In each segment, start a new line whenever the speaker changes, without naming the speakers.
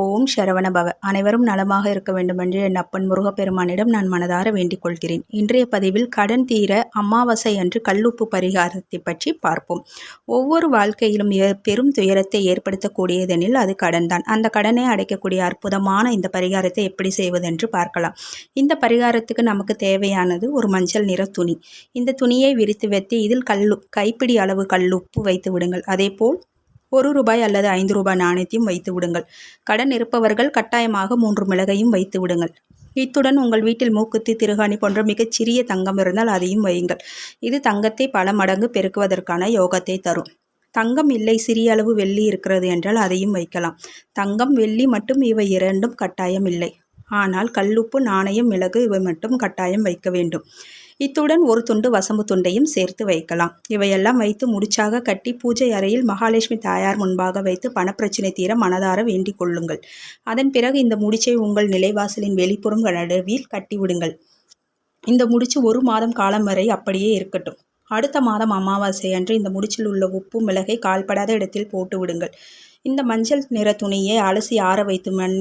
ஓம் சரவண பவ. அனைவரும் நலமாக இருக்க வேண்டுமென்று என் அப்பன் முருகப்பெருமானிடம் நான் மனதார வேண்டிக் கொள்கிறேன். இன்றைய பதிவில் கடன் தீர அமாவாசை அன்று கல்லுப்பு பரிகாரத்தை பற்றி பார்ப்போம். ஒவ்வொரு வாழ்க்கையிலும் பெரும் துயரத்தை ஏற்படுத்தக்கூடியதெனில் அது கடன் தான் அந்த கடனை அடைக்கக்கூடிய அற்புதமான இந்த பரிகாரத்தை எப்படி செய்வதென்று பார்க்கலாம். இந்த பரிகாரத்துக்கு நமக்கு தேவையானது ஒரு மஞ்சள் நிற துணி. இந்த துணியை விரித்து வைத்து இதில் கல்லு கைப்பிடி அளவு கல்லுப்பு வைத்து விடுங்கள். அதேபோல் ஒரு ரூபாய் அல்லது ஐந்து ரூபாய் நாணயத்தையும் வைத்து விடுங்கள். கடன் இருப்பவர்கள் கட்டாயமாக மூன்று மிளகையும் வைத்து விடுங்கள். இத்துடன் உங்கள் வீட்டில் மூக்குத்தி திருகாணி போன்ற மிகச்சிறிய தங்கம் இருந்தால் அதையும் வையுங்கள். இது தங்கத்தை பல மடங்கு பெருக்குவதற்கான யோகத்தை தரும். தங்கம் இல்லை சிறிய அளவு வெள்ளி இருக்கிறது என்றால் அதையும் வைக்கலாம். தங்கம் வெள்ளி மட்டும் இவை இரண்டும் கட்டாயம் இல்லை. ஆனால் கல்லுப்பு நாணயம் மிளகு இவை மட்டும் கட்டாயம் வைக்க வேண்டும். இத்துடன் ஒரு துண்டு வசம்பு துண்டையும் சேர்த்து வைக்கலாம். இவையெல்லாம் வைத்து முடிச்சாக கட்டி பூஜை அறையில் மகாலட்சுமி தாயார் முன்பாக வைத்து பணப்பிரச்சனை தீர மனதார வேண்டிக் கொள்ளுங்கள். அதன் பிறகு இந்த முடிச்சை உங்கள் நிலைவாசலின் வெளிப்புறம் நடுவில் கட்டிவிடுங்கள். இந்த முடிச்சு ஒரு மாதம் காலம் வரை அப்படியே இருக்கட்டும். அடுத்த மாதம் அமாவாசை அன்று இந்த முடிச்சில் உள்ள உப்பு மிளகை கால்படாத இடத்தில் போட்டு விடுங்கள். இந்த மஞ்சள் நிற துணியை அலசி ஆற வைத்து மண்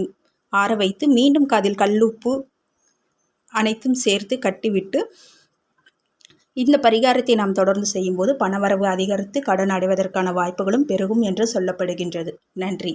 ஆற வைத்து மீண்டும் அதில் கல்லுப்பு அனைத்தும் சேர்த்து கட்டிவிட்டு இந்த பரிகாரத்தை நாம் தொடர்ந்து செய்யும்போது பணவரவு அதிகரித்து கடன் அடைவதற்கான வாய்ப்புகளும் பெருகும் என்று சொல்லப்படுகின்றது. நன்றி.